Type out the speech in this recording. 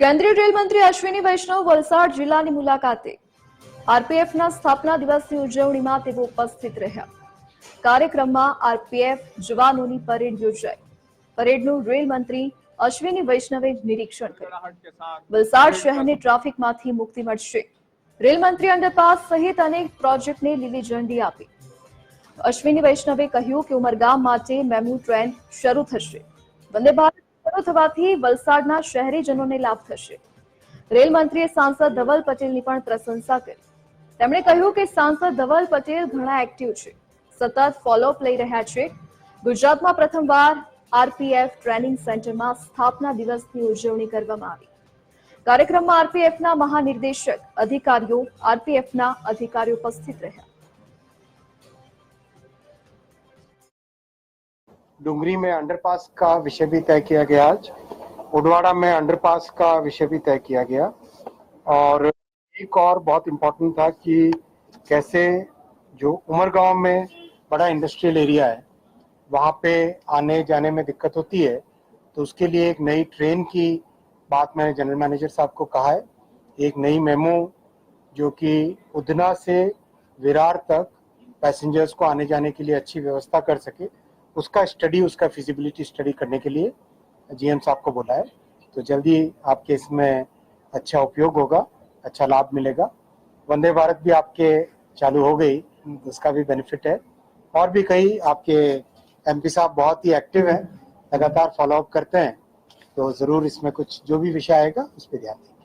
કેન્દ્રીય રેલ મંત્રી અશ્વિની વૈષ્ણવ વલસાડ જિલ્લાની મુલાકાતે આરપીએફના સ્થાપના દિવસની ઉજવણીમાં તેઓ ઉપસ્થિત રહ્યા. કાર્યક્રમમાં આરપીએફ જવાનોની પરેડ યોજાઈ. પરેડનું રેલ મંત્રી અશ્વિની વૈષ્ણવે નિરીક્ષણ કર્યું. વલસાડ શહેરને ટ્રાફિકમાંથી મુક્તિ મળશે. રેલ મંત્રી અંડરપાસ સહિત અનેક પ્રોજેક્ટને લીલી ઝંડી આપી. અશ્વિની વૈષ્ણવે કહ્યું કે ઉમરગામ માટે મેમુ ટ્રેન શરૂ થશે. વંદે ભારત શરૂ થવાથી વલસાડના શહેરીજનોને લાભ થશે. રેલ મંત્રીએ સાંસદ ધવલ પટેલની પણ પ્રશંસા કરી. તેમણે કહ્યું કે સાંસદ ધવલ પટેલ ઘણા એક્ટિવ છે. સતત ફોલોઅપ લઈ રહ્યા છે. ગુજરાતમાં પ્રથમવાર આરપીએફ ટ્રેનિંગ સેન્ટરમાં સ્થાપના દિવસની ઉજવણી કરવામાં આવી. કાર્યક્રમમાં આરપીએફના મહાનિર્દેશક અધિકારીઓ, આરપીએફના અધિકારીઓ ઉપસ્થિત રહ્યા. डुंगरी में अंडरपास का विषय भी तय किया गया आज। उडवाड़ा में अंडरपास का विषय भी तय किया गया। और एक और बहुत इम्पोर्टेंट था कि कैसे जो उमरगांव में बड़ा इंडस्ट्रियल एरिया है, वहाँ पे आने जाने में दिक्कत होती है तो उसके लिए एक नई ट्रेन की बात मैंने जनरल मैनेजर साहब को कहा है। एक नई मेमो जो कि उधना से विरार तक पैसेंजर्स को आने जाने के लिए अच्छी व्यवस्था कर सके। उसका स्टडी उसका फिजिबिलिटी स्टडी करने के लिए जीएम साहब को बोला है। तो जल्दी आपके इसमें अच्छा उपयोग होगा अच्छा लाभ मिलेगा। वंदे भारत भी आपके चालू हो गई, उसका भी बेनिफिट है। और भी कई आपके एमपी साहब बहुत ही एक्टिव हैं, लगातार फॉलोअप करते हैं। तो ज़रूर इसमें कुछ, जो भी विषय आएगा, उस पर ध्यान देंगे